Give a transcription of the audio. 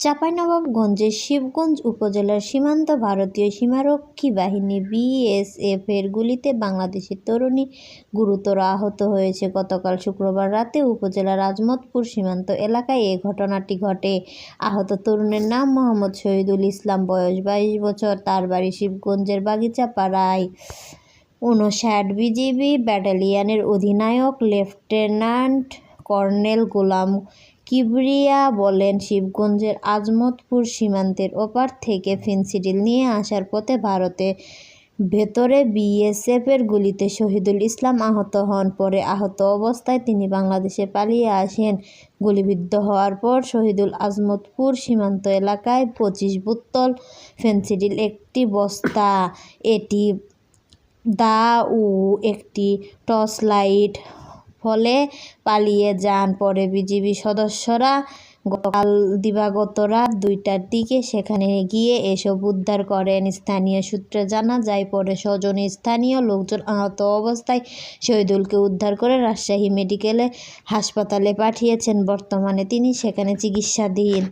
চাঁপাইনবাবগঞ্জের শিবগঞ্জ উপজেলার সীমান্ত ভারতীয় সীমারক্ষী বাহিনী বিএসএফের গুলিতে বাংলাদেশের তরুণী গুরুতর আহত হয়েছে। গতকাল শুক্রবার রাতে উপজেলার রাজমতপুর সীমান্ত এলাকায় এ ঘটনাটি ঘটে। আহত তরুণের নাম মোহাম্মদ শহীদুল ইসলাম, বয়স বাইশ বছর। তার বাড়ি শিবগঞ্জের বাগিচাপাড়ায় উনষাট। বিজিবি ব্যাটালিয়নের অধিনায়ক লেফটেন্যান্ট কর্নেল গোলাম কিবরিয়া বলেন, শিবগঞ্জের আজমতপুর সীমান্তের ওপার থেকে ফেনসিডিল নিয়ে আসার পথে ভারতে ভেতরে বিএসএফের গুলিতে শহীদুল ইসলাম আহত হন। পরে আহত অবস্থায় তিনি বাংলাদেশে পালিয়ে আসেন। গুলিবিদ্ধ হওয়ার পর শহীদুল আজমতপুর সীমান্ত এলাকায় পঁচিশ বোতল ফেনসিডিল, একটি বস্তা, এটি দা ও একটি টর্চ লাইট ফলে পালিয়ে যান। পরে বিজিবি সদস্যরা গতকাল দিবাগত রাত দুইটার দিকে সেখানে গিয়ে এসব উদ্ধার করেন। স্থানীয় সূত্রে জানা যায়, পরে স্বজন স্থানীয় লোকজন আহত অবস্থায় শহীদুলকে উদ্ধার করে রাজশাহী মেডিকেলে হাসপাতালে পাঠিয়েছেন। বর্তমানে তিনি সেখানে চিকিৎসাধীন।